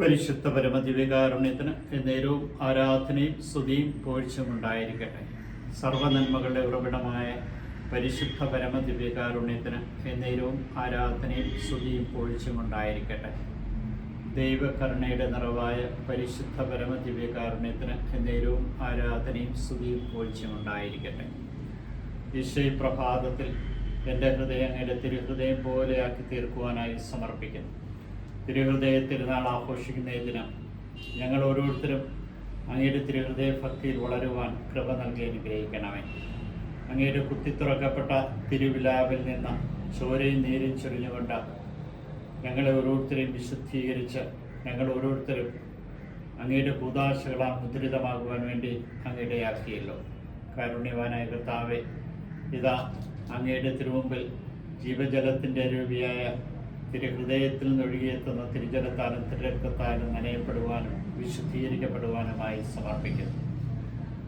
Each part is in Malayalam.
പരിശുദ്ധ പരമദിവ്യകാരുണ്യത്തിന് എന്നേരവും ആരാധനയും സ്തുതിയും പോഴ്ചയും ഉണ്ടായിരിക്കട്ടെ. സർവനന്മകളുടെ ഉറവിടമായ പരിശുദ്ധ പരമദിവ്യകാരുണ്യത്തിന് എന്നേരവും ആരാധനയും സ്തുതിയും പോഴ്ചയും ഉണ്ടായിരിക്കട്ടെ. ദൈവകരുണയുടെ നിറവായ പരിശുദ്ധ പരമദിവ്യകാരുണ്യത്തിന് എന്നേരവും ആരാധനയും സ്തുതിയും പോഴ്ചയും ഉണ്ടായിരിക്കട്ടെ. ഈശോ പ്രഭാതത്തിൽ എന്റെ ഹൃദയം എന്റെ തിരുഹൃദയം പോലെയാക്കി തീർക്കുവാനായി സമർപ്പിക്കുന്നു. തിരുഹൃദയ തിരുനാൾ ആഘോഷിക്കുന്ന ഈ ദിനം ഞങ്ങൾ ഓരോരുത്തരും അങ്ങയുടെ തിരുഹൃദയ ഭക്തിയിൽ വളരുവാൻ കൃപ നൽകി അനുഗ്രഹിക്കണമേ. അങ്ങയുടെ കുത്തിത്തുറക്കപ്പെട്ട തിരുവിലാവിൽ നിന്ന് ചോരയും നീരും ചൊരിഞ്ഞുകൊണ്ട് ഞങ്ങളെ ഓരോരുത്തരെയും വിശുദ്ധീകരിച്ച് ഞങ്ങൾ ഓരോരുത്തരും അങ്ങയുടെ കൂതാശകളാൽ മുദ്രിതമാകുവാൻ വേണ്ടി അങ്ങയുടെ കാരുണ്യവാനായ കർത്താവെ ഇതാ അങ്ങയുടെ തിരുമുമ്പിൽ ജീവജലത്തിന്റെ രൂപിയായ തിരുഹൃദയത്തിൽ നിന്നൊഴുകിയെത്തുന്ന തിരുജലത്താലും തിരുരക്തത്താലും നനയപ്പെടുവാനും വിശുദ്ധീകരിക്കപ്പെടുവാനുമായി സമർപ്പിക്കുന്നു.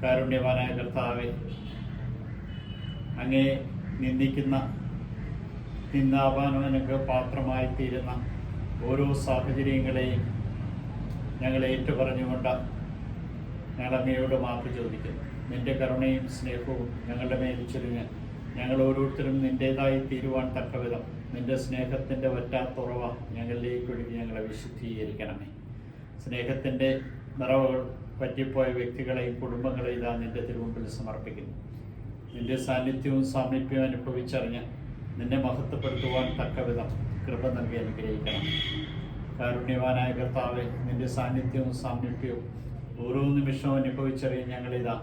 കാരുണ്യവാനായ കർത്താവെ അങ്ങേ നിന്ദിക്കുന്ന നിന്ദാപാനവനൊക്കെ പാത്രമായി തീരുന്ന ഓരോ സാഹചര്യങ്ങളെയും ഞങ്ങൾ ഏറ്റുപറഞ്ഞുകൊണ്ട് ഞങ്ങൾ അങ്ങയോട് മാപ്പ് ചോദിക്കുന്നു. നിന്റെ കരുണയും സ്നേഹവും ഞങ്ങളുടെ മേൽ ചൊരിഞ്ഞ് ഞങ്ങൾ ഓരോരുത്തരും നിന്റേതായി തീരുവാൻ തക്കവിധം നിന്റെ സ്നേഹത്തിന്റെ വറ്റാത്തുറവ ഞങ്ങളിലേക്ക് ഒഴുകി ഞങ്ങളെ വിശുദ്ധീകരിക്കണമേ. സ്നേഹത്തിന്റെ നിറവുകൾ പറ്റിപ്പോയ വ്യക്തികളെയും കുടുംബങ്ങളെയും ഇതാ നിന്റെ തിരുമുമ്പിൽ സമർപ്പിക്കുന്നു. നിന്റെ സാന്നിധ്യവും സാമീപ്യവും അനുഭവിച്ചറിഞ്ഞ് നിന്നെ മഹത്വപ്പെടുത്തുവാൻ തക്കവിധം കൃപ നൽകി അനുഗ്രഹിക്കണം. കാരുണ്യവാനായ കർത്താവെ നിന്റെ സാന്നിധ്യവും സാമീപ്യവും ഓരോ നിമിഷവും അനുഭവിച്ചറിയാൻ ഞങ്ങളിതാ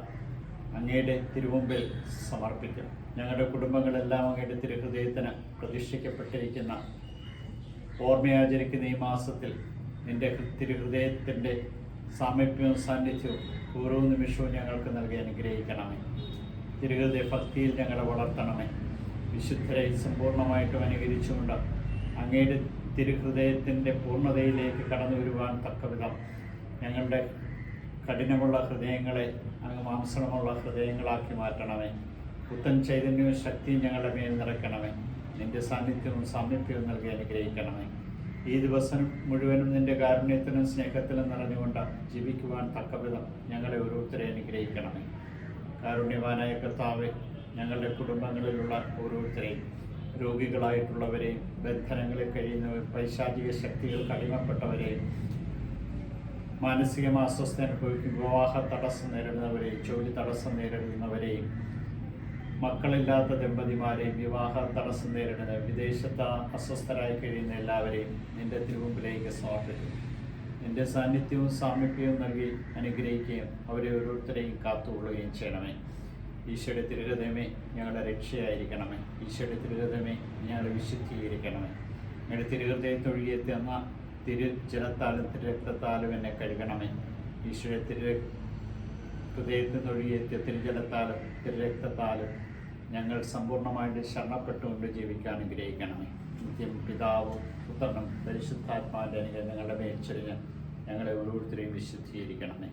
അങ്ങയുടെ തിരുമുമ്പിൽ സമർപ്പിക്കും. ഞങ്ങളുടെ കുടുംബങ്ങളെല്ലാം അങ്ങയുടെ തിരുഹൃദയത്തിന് പ്രതിഷ്ഠിക്കപ്പെട്ടിരിക്കുന്ന ഓർമ്മയാചരിക്കുന്ന ഈ മാസത്തിൽ നിന്റെ തിരുഹൃദയത്തിന്റെ സാമീപ്യവും സാന്നിധ്യവും ഓരോ നിമിഷവും ഞങ്ങൾക്ക് നൽകി അനുഗ്രഹിക്കണമേ. തിരുഹൃദയ ഭക്തിയിൽ ഞങ്ങളെ വളർത്തണമേ. വിശുദ്ധരെ സമ്പൂർണമായിട്ടും അനുകരിച്ചുകൊണ്ട് അങ്ങയുടെ തിരുഹൃദയത്തിന്റെ പൂർണതയിലേക്ക് കടന്നു വരുവാൻ തക്കവിധം ഞങ്ങളുടെ കഠിനമുള്ള ഹൃദയങ്ങളെ അങ്ങ് മാംസമുള്ള ഹൃദയങ്ങളാക്കി മാറ്റണമേ. പുത്തൻ ചൈതന്യവും ശക്തിയും ഞങ്ങളുടെ മേൽ നിറയ്ക്കണമേ. നിന്റെ സാന്നിധ്യവും സാമീപ്യവും നൽകി അനുഗ്രഹിക്കണമേ. ഈ ദിവസം മുഴുവനും നിന്റെ കാരുണ്യത്തിനും സ്നേഹത്തിലും നിറഞ്ഞുകൊണ്ട് ജീവിക്കുവാൻ തക്കവിധം ഞങ്ങളെ ഓരോരുത്തരെ അനുഗ്രഹിക്കണമേ. കാരുണ്യവാനായ കർത്താവെ ഞങ്ങളുടെ കുടുംബങ്ങളിലുള്ള ഓരോരുത്തരെയും രോഗികളായിട്ടുള്ളവരെയും ബന്ധനങ്ങളിൽ കഴിയുന്നവർ പൈശാചിക ശക്തികൾ അടിമപ്പെട്ടവരെയും മാനസികമായ അസ്വസ്ഥ അനുഭവിക്കും. വിവാഹ തടസ്സം നേരിടുന്നവരെയും ജോലി തടസ്സം നേരിടുന്നവരെയും മക്കളില്ലാത്ത ദമ്പതിമാരെയും വിവാഹ തടസ്സം നേരിടുന്ന വിദേശത്ത് അസ്വസ്ഥരായി കഴിയുന്ന എല്ലാവരെയും നിന്റെ തിരുമുമ്പിലേക്ക് സ്വാഗതം. നിന്റെ സാന്നിധ്യവും സാമീപ്യവും നൽകി അനുഗ്രഹിക്കുകയും അവരെ ഓരോരുത്തരെയും കാത്തുകൊള്ളുകയും ചെയ്യണമേ. ഈശോയുടെ തിരുഹൃദയമേ ഞങ്ങളുടെ രക്ഷയായിരിക്കണമേ. ഈശോയുടെ തിരുഹൃദയമേ ഞങ്ങളുടെ വിശുദ്ധീകരിക്കണമേ. ഞങ്ങളുടെ തിരുഹൃദയത്തൊഴുകിയെത്തുന്ന തിരു ജലത്താലും തിരുരക്തത്താലും എന്നെ കഴുകണമേ. ഈശ്വര തിരു ഹൃദയത്തിൽ നിന്നൊഴുകിയെത്തിയ തിരുജലത്താലും തിരുരക്തത്താലും ഞങ്ങൾ സമ്പൂർണമായിട്ട് ശരണപ്പെട്ടുകൊണ്ട് ജീവിക്കാൻ അനുഗ്രഹിക്കണമേ നിത്യം പിതാവും പുത്രനും പരിശുദ്ധാത്മാവിന്റെ അനുഗ്രഹങ്ങളുടെ മേൽച്ചൊരിഞ്ഞ് ഞങ്ങളെ ഓരോരുത്തരെയും വിശുദ്ധീകരിക്കണമേ.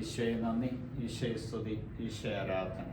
ഈശോയെ നന്ദി ഈശോയെ സ്തുതി ഈശോയെ ആരാധന.